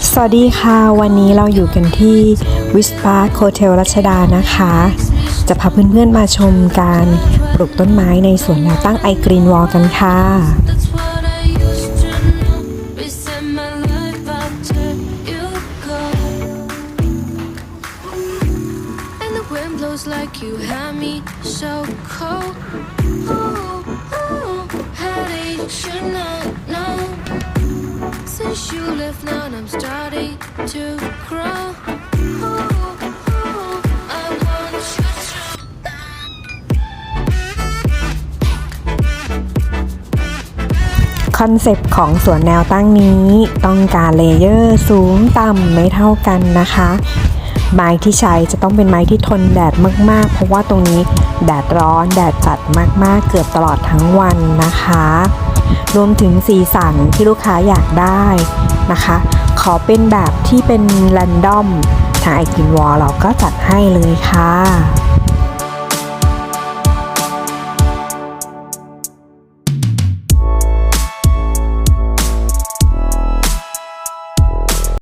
สวัสดีค่ะ วันนี้เราอยู่กันที่วิสปาโคเทลรัชดานะคะ จะพาเพื่อนๆมาชมการปลูกต้นไม้ในสวนแนวตั้งไอกรีนวอลกันค่ะ should not. You left now, I'm starting to grow. Ooh, ooh, I want you to. คอนเซปต์ของสวนแนวตั้งนี้ต้องการเลเยอร์สูงต่ำไม่เท่ากันนะคะ ไม้ที่ใช้จะต้องเป็นไม้ที่ทนแดดมากๆ เพราะว่าตรงนี้แดดร้อนแดดจัดมากๆ เกือบตลอดทั้งวันนะคะ รวมถึงสีสันที่ลูกค้าอยากได้นะคะ ขอเป็นแบบที่เป็นแรนดอมทางไอกินวอลเราก็จัดให้เลยค่ะ